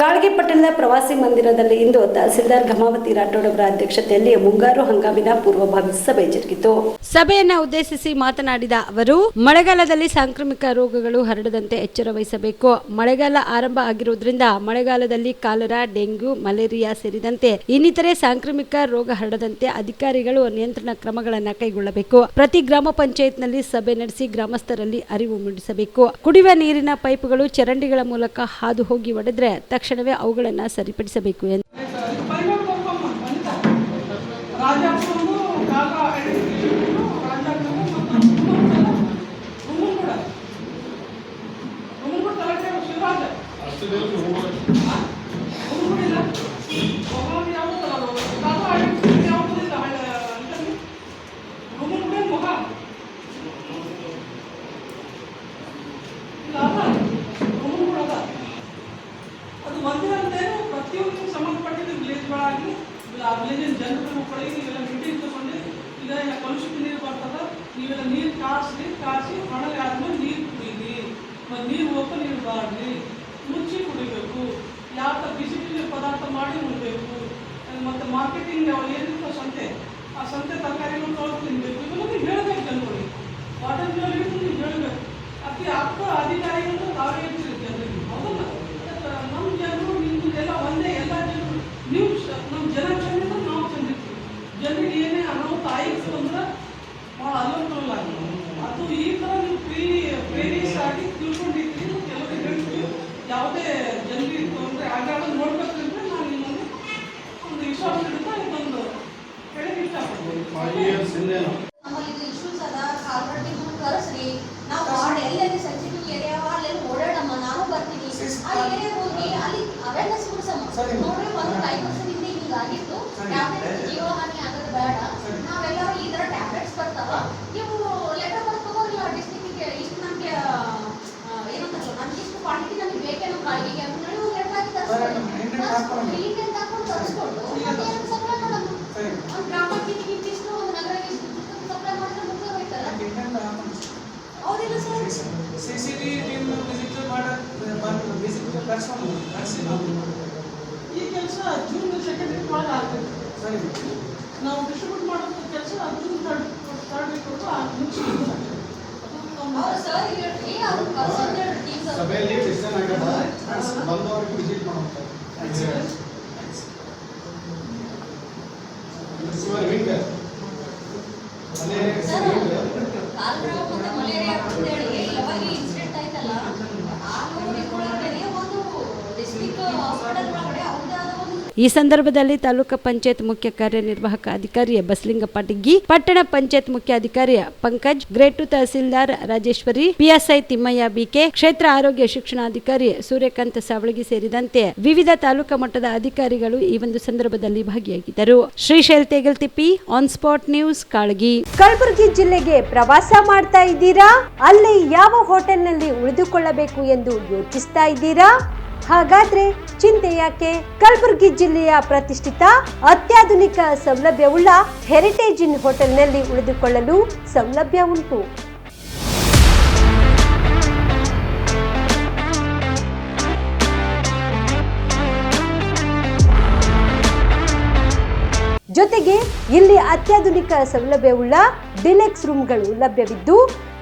ಕಾಳಗಿ ಪಟ್ಟಣದ ಪ್ರವಾಸಿ ಮಂದಿರದಲ್ಲಿ ಇಂದು ತಹಸೀಲ್ದಾರ್ ಘಮಾವತಿ ರಾಠೋಡ್ ಅವರ ಅಧ್ಯಕ್ಷತೆಯಲ್ಲಿ ಮುಂಗಾರು ಹಂಗಾಮಿನ ಪೂರ್ವಭಾವಿ ಸಭೆ ಜರುಗಿತು. ಸಭೆಯನ್ನ ಉದ್ದೇಶಿಸಿ ಮಾತನಾಡಿದ ಅವರು, ಮಳೆಗಾಲದಲ್ಲಿ ಸಾಂಕ್ರಾಮಿಕ ರೋಗಗಳು ಹರಡದಂತೆ ಎಚ್ಚರ ವಹಿಸಬೇಕು. ಮಳೆಗಾಲ ಆರಂಭ ಆಗಿರುವುದರಿಂದ ಮಳೆಗಾಲದಲ್ಲಿ ಕಾಲರಾ, ಡೆಂಗ್ಯೂ, ಮಲೇರಿಯಾ ಸೇರಿದಂತೆ ಇನ್ನಿತರೆ ಸಾಂಕ್ರಾಮಿಕ ರೋಗ ಹರಡದಂತೆ ಅಧಿಕಾರಿಗಳು ನಿಯಂತ್ರಣ ಕ್ರಮಗಳನ್ನು ಕೈಗೊಳ್ಳಬೇಕು. ಪ್ರತಿ ಗ್ರಾಮ ಪಂಚಾಯತ್ನಲ್ಲಿ ಸಭೆ ನಡೆಸಿ ಗ್ರಾಮಸ್ಥರಲ್ಲಿ ಅರಿವು ಮೂಡಿಸಬೇಕು. ಕುಡಿಯುವ ನೀರಿನ ಪೈಪ್ಗಳು ಚರಂಡಿಗಳ ಮೂಲಕ ಹಾದು ಹೋಗಿ ಒಡೆದ್ರೆ ತಕ್ಷಣವೇ ಅವುಗಳನ್ನು ಸರಿಪಡಿಸಬೇಕು ಎಂದು ರಾಜಾಪುರము ಆ ವಿಲೇಜಿನ ಜನರು ಮಕ್ಕಳಿಗೆ ನೀವೆಲ್ಲ ಮೀಟಿಂಗ್ ತಗೊಂಡು ಈಗ ಕಲುಷಿತ ನೀರು ಬರ್ತದ, ನೀವೆಲ್ಲ ನೀರು ಕಾಯಿಸಿ ಕಾಯಿಸಿ ಒಣಗಿ ಆದ್ಮೇಲೆ ನೀರು ಕುಡೀರಿ. ಮತ್ತು ನೀರು ಓಪನ್ ಇರಬಾರ್ದು ಮುಚ್ಚಿ ಕುಡಿಬೇಕು. ಯಾವ ಥರ ಬಿಸಿ ಪದಾರ್ಥ ಮಾಡಿ ಉಣ್ಬೇಕು. ಮತ್ತು ಮಾರ್ಕೆಟಿಂಗ್ ಏನಿರ್ತೋ ಸಂತೆ, ಆ ಸಂತೆ ತರಕಾರಿಗಳು ತೊಳೆದು ತಿನ್ನಬೇಕು ಇವೆಲ್ಲ ನೀವು ಹೇಳಬೇಕು ಜನಗಳಿಗೆ. ವಾಟರ್ ನೀವು ಹೇಳಬೇಕು. ಅತಿ ಅಪ್ಪ ಅಧಿಕಾರಿಗಳು ಕಾಲ್ಗಟ್ಟಿ ಕರೆಸ್ರಿ ನಾವು ವಾರ್ಡ್ ಎಲ್ಲೆಲ್ಲಿ ಸೆನ್ಸಿಟಿವ್ ಏರಿಯಾ ಎಲ್ಲಿ ಓಡಾಡಮ್ಮ ನಾನು ಬರ್ತೀನಿ. ಆ ಏರಿಯಾ ಹೋಗಿ ಅಲ್ಲಿ ಅವೇರ್ನೆಸ್ ಮೂಡಿಸಮ್ಮ. ನೋಡ್ರಿ ಒಂದು ಐದು ವರ್ಷದಿಂದ ಹಿಂಗಾಗಿತ್ತು ಟ್ಯಾಬ್ಲೆಟ್ ಜೀವಹಾನಿ ಆಗೋದು ಬೇಡ. ನಾವೆಲ್ಲರೂ ಈ ಥರ ಟ್ಯಾಬ್ಲೆಟ್ಸ್ ಬರ್ತಾವ. ನೀವು ಲೆಟರ್ ಕರ್ಸ್ಕೊಂಡು ಕರ್ಸಿ ಈ ಕೆಲಸ ಜೂನ್ ಸೆಕೆಂಡ್ ಒಳಗೆ ಆಗ್ತದೆ ಸರಿ ನಾವು ಡಿಸ್ಟ್ರಿಬ್ಯೂಟ್ ಮಾಡೋ ಕೆಲಸ June third third week sir ಸಭೆಯಲ್ಲಿ ಡಿಸಿಷನ್ ಆಗದ ಬಂದವರಿಗೆ ವಿಸಿಟ್ ಮಾಡುತ್ತಾರೆ ಮತ್ತೆ ಮಲೇರಿಯಾ ಈ ಸಂದರ್ಭದಲ್ಲಿ ತಾಲೂಕು ಪಂಚಾಯತ್ ಮುಖ್ಯ ಕಾರ್ಯನಿರ್ವಾಹಕ ಅಧಿಕಾರಿ ಬಸಲಿಂಗಪ್ಪ ಡಿಗ್ಗಿ ಪಟ್ಟಣ ಪಂಚಾಯತ್ ಮುಖ್ಯ ಅಧಿಕಾರಿಯ Pankaj, grade tahsildar Rajeshwari, PSI Thimmaiah BK, ಕ್ಷೇತ್ರ ಆರೋಗ್ಯ ಶಿಕ್ಷಣಾಧಿಕಾರಿ ಸೂರ್ಯಕಾಂತ್ ಸಾವಳಗಿ ಸೇರಿದಂತೆ ವಿವಿಧ ತಾಲೂಕಾ ಮಟ್ಟದ ಅಧಿಕಾರಿಗಳು ಈ ಒಂದು ಸಂದರ್ಭದಲ್ಲಿ ಭಾಗಿಯಾಗಿದ್ದರು. Srishail Tegaltippi on spot news Kalagi. Kalaburagi ಜಿಲ್ಲೆಗೆ ಪ್ರವಾಸ ಮಾಡ್ತಾ ಇದ್ದೀರಾ? ಅಲ್ಲಿ ಯಾವ ಹೋಟೆಲ್ನಲ್ಲಿ ಉಳಿದುಕೊಳ್ಳಬೇಕು ಎಂದು ಯೋಚಿಸ್ತಾ ಇದ್ದೀರಾ? ಹಾಗಾದ್ರೆ ಚಿಂತೆ ಯಾಕೆ? ಕಲಬುರಗಿ ಜಿಲ್ಲೆಯ ಪ್ರತಿಷ್ಠಿತ ಅತ್ಯಾಧುನಿಕ ಸೌಲಭ್ಯವುಳ್ಳ ಹೆರಿಟೇಜ್ ಇನ್ ಹೋಟೆಲ್ನಲ್ಲಿ ಉಳಿದುಕೊಳ್ಳಲು ಸೌಲಭ್ಯ ಉಂಟು. ಜೊತೆಗೆ ಇಲ್ಲಿ ಅತ್ಯಾಧುನಿಕ ಸೌಲಭ್ಯವುಳ್ಳ ಡಿಲೆಕ್ಸ್ ರೂಮ್ಗಳು ಲಭ್ಯವಿದ್ದು